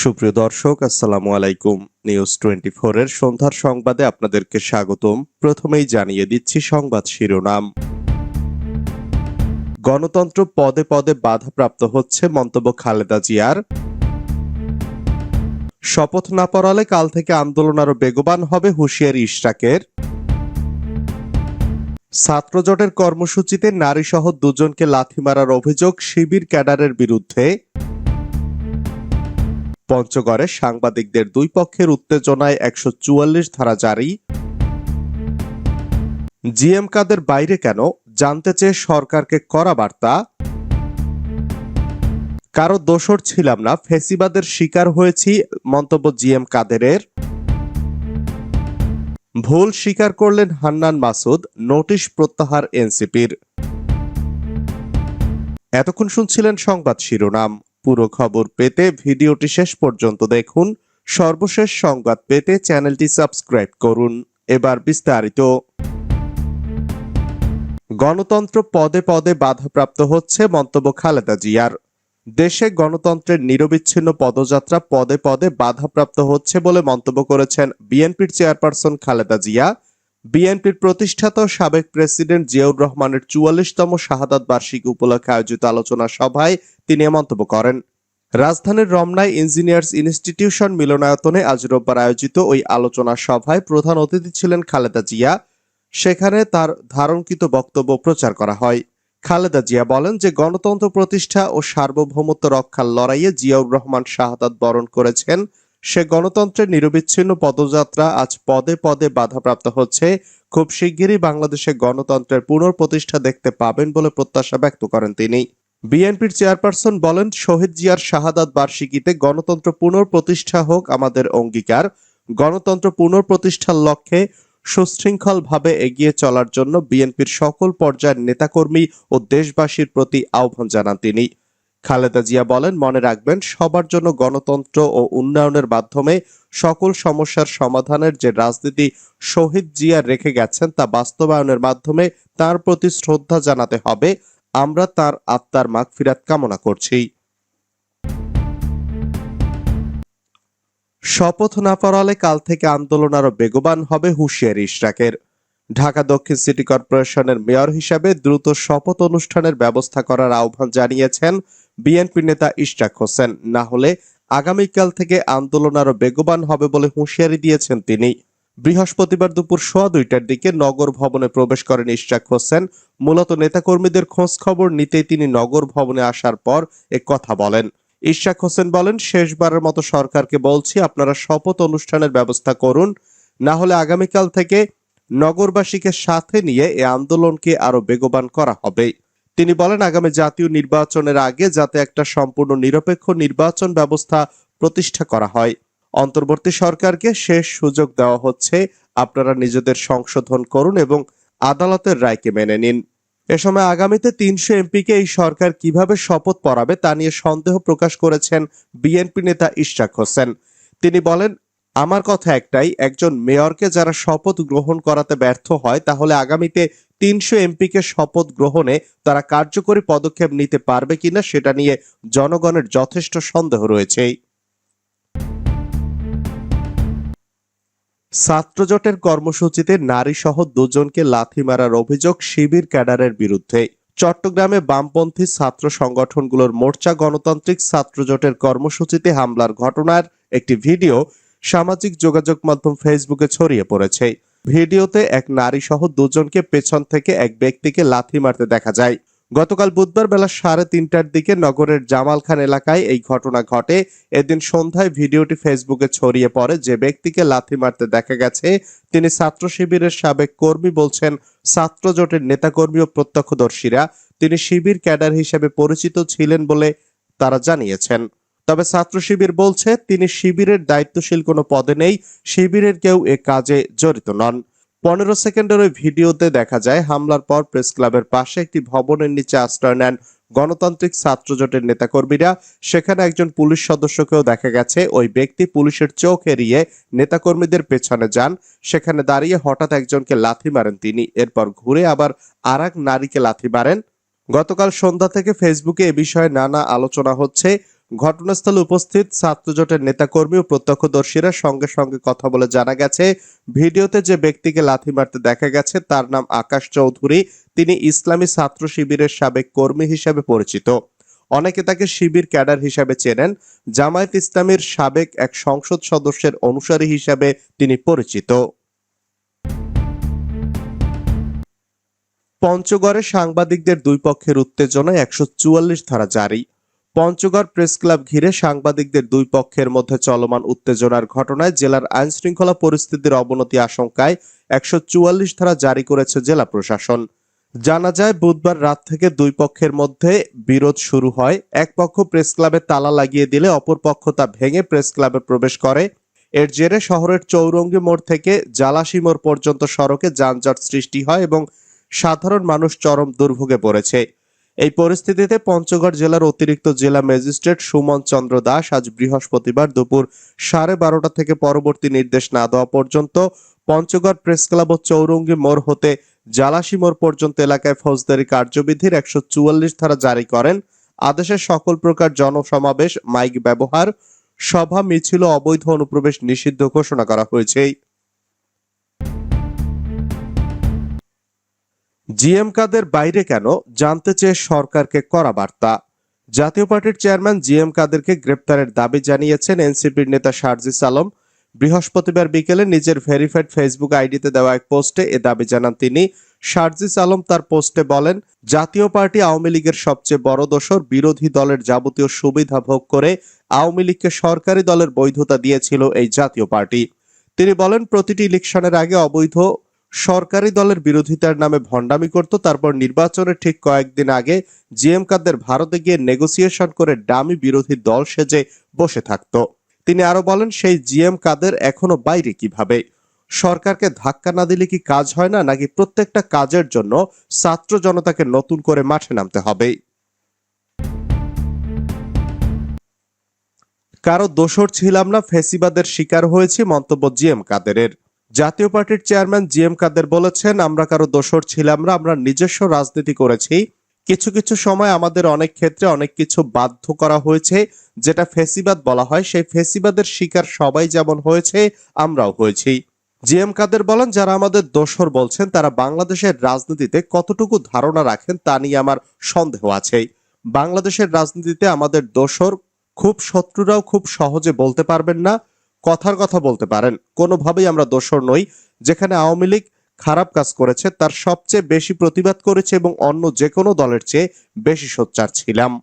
সুপ্রিয় দর্শক, আসসালামু আলাইকুম। নিউজ টোয়েন্টি এর সন্ধ্যার সংবাদে আপনাদেরকে স্বাগতম। প্রথমেই জানিয়ে দিচ্ছি সংবাদ শিরোনাম। গণতন্ত্র পদে পদে বাধাপ্রাপ্ত হচ্ছে মন্তব্য খালেদা জিয়ার। শপথ না পড়ালে কাল থেকে আন্দোলন আরও বেগবান হবে হুঁশিয়ারি ইশরাকের। ছাত্রজোটের কর্মসূচিতে নারীসহ দুজনকে লাথি মারার অভিযোগ শিবির ক্যাডারের বিরুদ্ধে। পঞ্চগড়ে সাংবাদিকদের দুই পক্ষের উত্তেজনায় একশো চুয়াল্লিশ ধারা জারি। জিএম কাদের বাইরে কেন? জানতে চেয়ে সরকারকে করা বার্তা। কারও দোষর ছিলাম না, ফেসিবাদের শিকার হয়েছি, মন্তব্য জিএম কাদেরের। ভুল স্বীকার করলেন হান্নান মাসুদ, নোটিশ প্রত্যাহার এনসিপির। এতক্ষণ শুনছিলেন সংবাদ শিরোনাম। পুরো খবর পেতে ভিডিওটি শেষ পর্যন্ত দেখুন। সর্বশেষ সংবাদ পেতে চ্যানেলটি সাবস্ক্রাইব করুন। এবার বিস্তারিত। গণতন্ত্র পদে পদে বাধাপ্রাপ্ত হচ্ছে মন্তব্য খালেদা জিয়ার। দেশে গণতন্ত্রের নিরবিচ্ছিন্ন পদযাত্রা পদে পদে বাধাপ্রাপ্ত হচ্ছে বলে মন্তব্য করেছেন বিএনপির চেয়ারপারসন খালেদা জিয়া। বিএনপির প্রতিষ্ঠাতা সাবেক প্রেসিডেন্ট জিয়াউর রহমানের চুয়াল্লিশতম শাহাদাত বার্ষিকী উপলক্ষে আয়োজিত আলোচনা সভায় তিনি মন্তব্য করেন। রাজধানীর রমনায় ইঞ্জিনিয়ার্স ইনস্টিটিউশন মিলনায়তনে আজ রোববার আয়োজিত ওই আলোচনা সভায় প্রধান অতিথি ছিলেন খালেদা জিয়া। সেখানে তার ধারণকৃত বক্তব্য প্রচার করা হয়। খালেদা জিয়া বলেন যে, গণতন্ত্র প্রতিষ্ঠা ও সার্বভৌমত্ব রক্ষার লড়াইয়ে জিয়াউর রহমান শাহাদাত বরণ করেছেন সে গণতন্ত্রের নিরবিচ্ছিন্ন পদযাত্রা আজ পদে পদে বাধাপ্রাপ্ত হচ্ছে। খুব শিগগিরই বাংলাদেশে গণতন্ত্রের পুনঃপ্রতিষ্ঠা দেখতে পাবেন বলে প্রত্যাশা ব্যক্ত করেন তিনি। বিএনপির চেয়ারপারসন বলেন, শহীদ জিয়ার শাহাদাত বার্ষিকীতে গণতন্ত্র পুনঃপ্রতিষ্ঠা হোক আমাদের অঙ্গীকার। গণতন্ত্র পুনঃপ্রতিষ্ঠার লক্ষ্যে সুশৃঙ্খলভাবে এগিয়ে চলার জন্য বিএনপির সকল পর্যায়ের নেতাকর্মী ও দেশবাসীর প্রতি আহ্বান জানান তিনি। খালেদা জিয়া বলেন, মনে রাখবেন, সবার জন্য গণতন্ত্র ও উন্নয়নের মাধ্যমে সকল সমস্যার সমাধানের যে রাজনীতি শহীদ জিয়া রেখে গেছেন তা বাস্তবায়নের মাধ্যমে তার প্রতি শ্রদ্ধা জানাতে হবে। আমরা তার আত্মার মাগফিরাত কামনা করছি। শপথ না পড়ালে কাল থেকে আন্দোলন আরও বেগবান হবে হুঁশিয়ারি ইশরাকের। ঢাকা দক্ষিণ সিটি কর্পোরেশনের মেয়র হিসাবে দ্রুত শপথ অনুষ্ঠানের ব্যবস্থা করার আহ্বান জানিয়েছেন বিএনপি নেতা ইশরাক হোসেন। না হলে আগামীকাল থেকে আন্দোলন আরও বেগবান হবে বলে হুঁশিয়ারি দিয়েছেন তিনি। বৃহস্পতিবার দুপুর সোয়া দুইটার দিকে নগর ভবনে প্রবেশ করেন ইশরাক হোসেন। মূলত নেতাকর্মীদের খোঁজ খবর নিতেই তিনি নগর ভবনে আসার পর এ কথা বলেন। ইশরাক হোসেন বলেন, শেষবারের মতো সরকারকে বলছি আপনারা শপথ অনুষ্ঠানের ব্যবস্থা করুন। না হলে আগামীকাল থেকে নগরবাসীকে সাথে নিয়ে এ আন্দোলনকে আরও বেগবান করা হবে। তিনি বলেন, আগামী জাতীয় নির্বাচনের আগে যাতে একটা সম্পূর্ণ নিরপেক্ষ নির্বাচন ব্যবস্থা প্রতিষ্ঠা করা হয়। অন্তর্বর্তী সরকারকে শেষ সুযোগ দেওয়া হচ্ছে। আপনারা নিজেদের সংশোধন করুন এবং আদালতের রায়কে মেনে নিন। এ সময় আগামীতে তিনশো এমপিকে এই সরকার কীভাবে শপথ পড়াবে তা নিয়ে সন্দেহ প্রকাশ করেছেন বিএনপি নেতা ইশরাক হোসেন। তিনি বলেন আমার কথা একটাই, একজন মেয়রকে যারা শপথ গ্রহণ করাতে ব্যর্থ হয়, তাহলে আগামীতে তিনশো এমপিকে শপথ গ্রহণে তারা কার্যকরী পদক্ষেপ নিতে পারবে কিনা সেটা নিয়ে জনগণের যথেষ্ট সন্দেহ রয়েছে। ছাত্রজোটের কর্মসূচিতে নারী সহ দুজনকে লাথি মারার অভিযোগ শিবির ক্যাডারের বিরুদ্ধে। চট্টগ্রামে বামপন্থী ছাত্র সংগঠনগুলোর মোর্চা গণতান্ত্রিক ছাত্রজোটের কর্মসূচিতে হামলার ঘটনার একটি ভিডিও সামাজিক যোগাযোগ মাধ্যম ফেসবুকে ছড়িয়ে পড়েছে। ভিডিওতে এক নারী সহ দুজনকে পেছন থেকে এক ব্যক্তিকে লাথি মারতে দেখা যায়। গতকাল বুধবার বেলা সাড়ে তিনটার দিকে নগরের জামাল খান এলাকায় এই ঘটনা ঘটে। এদিন সন্ধ্যায় ভিডিওটি ফেসবুকে ছড়িয়ে পড়ে। যে ব্যক্তিকে লাথি মারতে দেখা গেছে, তিনি ছাত্র শিবিরের সাবেক কর্মী বলছেন, ছাত্র জোটের নেতাকর্মী ও প্রত্যক্ষদর্শীরা। তিনি শিবির ক্যাডার হিসেবে পরিচিত ছিলেন বলে তারা জানিয়েছেন। তবে ছাত্র শিবির বলছে, তিনি শিবিরের দায়িত্বশীল কোনো পদে নেই, শিবিরের কেউ এ কাজে জড়িত নন। পনেরো সেকেন্ডের ওই ভিডিওতে দেখা যায়, হামলার পর প্রেস ক্লাবের পাশে একটি ভবনের নিচে আশ্রয় নেন গণতান্ত্রিক ছাত্র জোটের নেতাকর্মীরা। সেখানে একজন পুলিশ সদস্যকেও দেখা গেছে, ওই ব্যক্তি পুলিশের চোখ এড়িয়ে নেতাকর্মীদের পেছনে যান। সেখানে দাঁড়িয়ে হঠাৎ একজনকে লাথি মারেন তিনি, এরপর ঘুরে আবার আর নারীকে লাথি মারেন। গতকাল সন্ধ্যা থেকে ফেসবুকে এ বিষয়ে নানা আলোচনা হচ্ছে। ঘটনাস্থলে উপস্থিত ছাত্রজোটের নেতাকর্মী ও প্রত্যক্ষদর্শীরা সঙ্গে সঙ্গে কথা বলে জানা গেছে, ভিডিওতে যে ব্যক্তিকে লাথি মারতে দেখা গেছে তার নাম আকাশ চৌধুরী। তিনি ইসলামী ছাত্র শিবিরের সাবেক কর্মী হিসেবে পরিচিত। অনেকে তাকে শিবির ক্যাডার হিসাবে চেনেন। জামায়াত ইসলামীর সাবেক এক সংসদ সদস্যের অনুসারী হিসাবে তিনি পরিচিত। পঞ্চগড়ে সাংবাদিকদের দুই পক্ষের উত্তেজনায় একশো চুয়াল্লিশ ধারা জারি। পঞ্চগড় প্রেস ক্লাব ঘিরে সাংবাদিকদের দুই পক্ষের মধ্যে চলমান উত্তেজনার ঘটনায় জেলার আইন শৃঙ্খলা পরিস্থিতির অবনতি আশঙ্কায় একশো চুয়াল্লিশ ধারা জারি করেছে জেলা প্রশাসন। জানা যায়, বুধবার রাত থেকে দুই পক্ষের মধ্যে বিরোধ শুরু হয়। এক পক্ষ প্রেস ক্লাবে তালা লাগিয়ে দিলে, অপর পক্ষ তা ভেঙে প্রেস ক্লাবে প্রবেশ করে। এর জেরে শহরের চৌরঙ্গি মোড় থেকে জালাশি মোড় পর্যন্ত সড়কে যানজট সৃষ্টি হয় এবং সাধারণ মানুষ চরম দুর্ভোগে পড়েছে। এই পরিস্থিতিতে পঞ্চগড় জেলার অতিরিক্ত জেলা ম্যাজিস্ট্রেট সুমন চন্দ্র দাস আজ বৃহস্পতিবার দুপুর সাড়ে বারোটা থেকে পরবর্তী নির্দেশ না দেওয়া পর্যন্ত পঞ্চগড় প্রেস ক্লাব ও চৌরঙ্গি মোড় হতে জালাশি মোড় পর্যন্ত এলাকায় ফৌজদারি কার্যবিধির একশো চুয়াল্লিশ ধারা জারি করেন। আদেশে সকল প্রকার জনসমাবেশ, মাইক ব্যবহার, সভা, মিছিল অবৈধ অনুপ্রবেশ নিষিদ্ধ ঘোষণা করা হয়েছে। জিএম কাদের বাইরে কেন জানতে চেয়ে সরকারকে করা বার্তা। জাতীয় পার্টির চেয়ারম্যান জিএম কাদেরকে গ্রেপ্তারের দাবি জানিয়েছেন এনসিপির নেতা শারজিস আলম বৃহস্পতিবার বিকেলে নিজের ভেরিফাইড ফেসবুক আইডিতে দেওয়া এক পোস্টে এ দাবি জানান তিনি। শারজিস আলম তার পোস্টে বলেন, জাতীয় পার্টি আওয়ামী লীগের সবচেয়ে বড় দোষর বিরোধী দলের যাবতীয় সুবিধা ভোগ করে আওয়ামী লীগকে সরকারি দলের বৈধতা দিয়েছিল এই জাতীয় পার্টি। তিনি বলেন, প্রতিটি ইলেকশনের আগে অবৈধ সরকারি দলের বিরোধিতার নামে ভণ্ডামি করত, তারপর নির্বাচনের ঠিক কয়েকদিন আগে জিএম কাদের ভারতে গিয়ে নেগোসিয়েশন করে ডামি বিরোধী দল সেজে বসে থাকত। তিনি আরও বলেন, সেই জিএম কাদের এখনও বাইরে কীভাবে? সরকারকে ধাক্কা না দিলে কি কাজ হয় না, নাকি প্রত্যেকটা কাজের জন্য ছাত্র জনতাকে নতুন করে মাঠে নামতে হবে? কারও দোষর ছিলাম না, ফেসিবাদের শিকার হয়েছি, মন্তব্য জিএম কাদেরের। জাতীয় পার্টির চেয়ারম্যান জিএম কাদের বলেছেন, আমরা কারও দোষর ছিলাম না, আমরা নিজস্ব রাজনীতি করেছি। কিছু কিছু সময় আমাদের অনেক ক্ষেত্রে অনেক কিছু বাধ্য করা হয়েছে, যেটা ফেসিবাদ বলা হয়। সেই ফেসিবাদের শিকার সবাই যেমন হয়েছে, আমরাও হয়েছি। জি এম কাদের বলেন, যারা আমাদের দোষর বলছেন, তারা বাংলাদেশের রাজনীতিতে কতটুকু ধারণা রাখেন, তা নিয়ে আমার সন্দেহ আছে। বাংলাদেশের রাজনীতিতে আমাদের দোষর খুব শত্রুরাও খুব সহজে বলতে পারবেন না কথার কথা বলতে পারেন। কোনোভাবেই আমরা দোষর নই। যেখানে আওয়ামী লীগ খারাপ কাজ করেছে, তার সবচেয়ে বেশি প্রতিবাদ করেছে এবং অন্য যে কোনো দলের চেয়ে বেশি সোচ্চার ছিলাম।